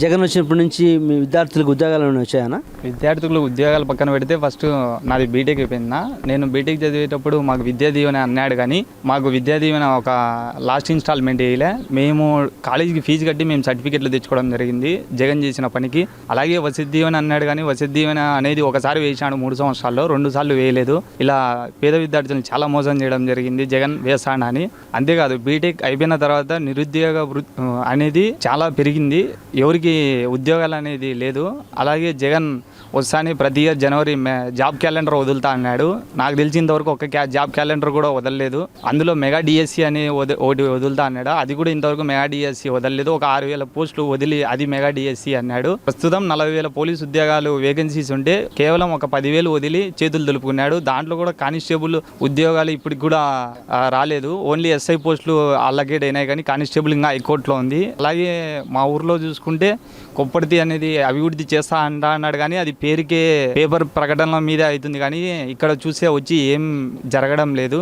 జగన్ వచ్చినప్పటి నుంచి మీ విద్యార్థులకు ఉద్యోగాలు ఏమైనా వచ్చాయనా విద్యార్థులు ఉద్యోగాలు పక్కన పెడితే ఫస్ట్ నాది బీటెక్ అయిపోయిందా. నేను బీటెక్ చదివేటప్పుడు మాకు విద్యా దీవెన అన్నాడు కానీ మాకు విద్యా దీవెన ఒక లాస్ట్ ఇన్స్టాల్మెంట్ వేయలే. మేము కాలేజీకి ఫీజు కట్టి మేము సర్టిఫికెట్లు తెచ్చుకోవడం జరిగింది. జగన్ చేసిన పనికి అలాగే వసతి దీవెన అన్నాడు కానీ వసతి దీవెన అనేది ఒకసారి వేసాడు మూడు సంవత్సరాల్లో రెండు సార్లు వేయలేదు. ఇలా పేద విద్యార్థులను చాలా మోసం చేయడం జరిగింది జగన్ వేసాడు అని అంతేకాదు బీటెక్ అయిపోయిన తర్వాత నిరుద్యోగ అనేది చాలా పెరిగింది. ఎవరికి ఉద్యోగాలు అనేది లేదు. అలాగే జగన్ వస్తానే ప్రతి ఇయర్ జనవరి జాబ్ క్యాలెండర్ వదులుతా అన్నాడు. నాకు తెలిసినంతవరకు ఒక క్యా జాబ్ క్యాలెండర్ కూడా వదలలేదు. అందులో మెగా డిఎస్సి అని వద- ఒకటి వదులుతా అన్నాడు. అది కూడా ఇంతవరకు మెగా డిఎస్సి వదలలేదు. ఒక ఆరు వేల పోస్టులు వదిలి అది మెగా డిఎస్సి అన్నాడు. ప్రస్తుతం నలభై వేల పోలీస్ ఉద్యోగాలు వేకెన్సీస్ ఉంటే కేవలం ఒక పదివేలు వదిలి చేతులు దులుపుకున్నాడు. దాంట్లో కూడా కానిస్టేబుల్ ఉద్యోగాలు ఇప్పటికి కూడా రాలేదు. ఓన్లీ ఎస్ఐ పోస్టులు అల్లకేట్ అయినాయి కానీ కానిస్టేబుల్ ఇంకా హైకోర్టులో ఉంది. అలాగే మా ఊర్లో చూసుకుంటే కొప్పటిది అనేది అభివృద్ధి చేస్తా అంటా అన్నాడు కానీ అది పేరుకే పేపర్ ప్రకటనల మీద అవుతుంది కానీ ఇక్కడ చూసే వచ్చి ఏం జరగడం లేదు.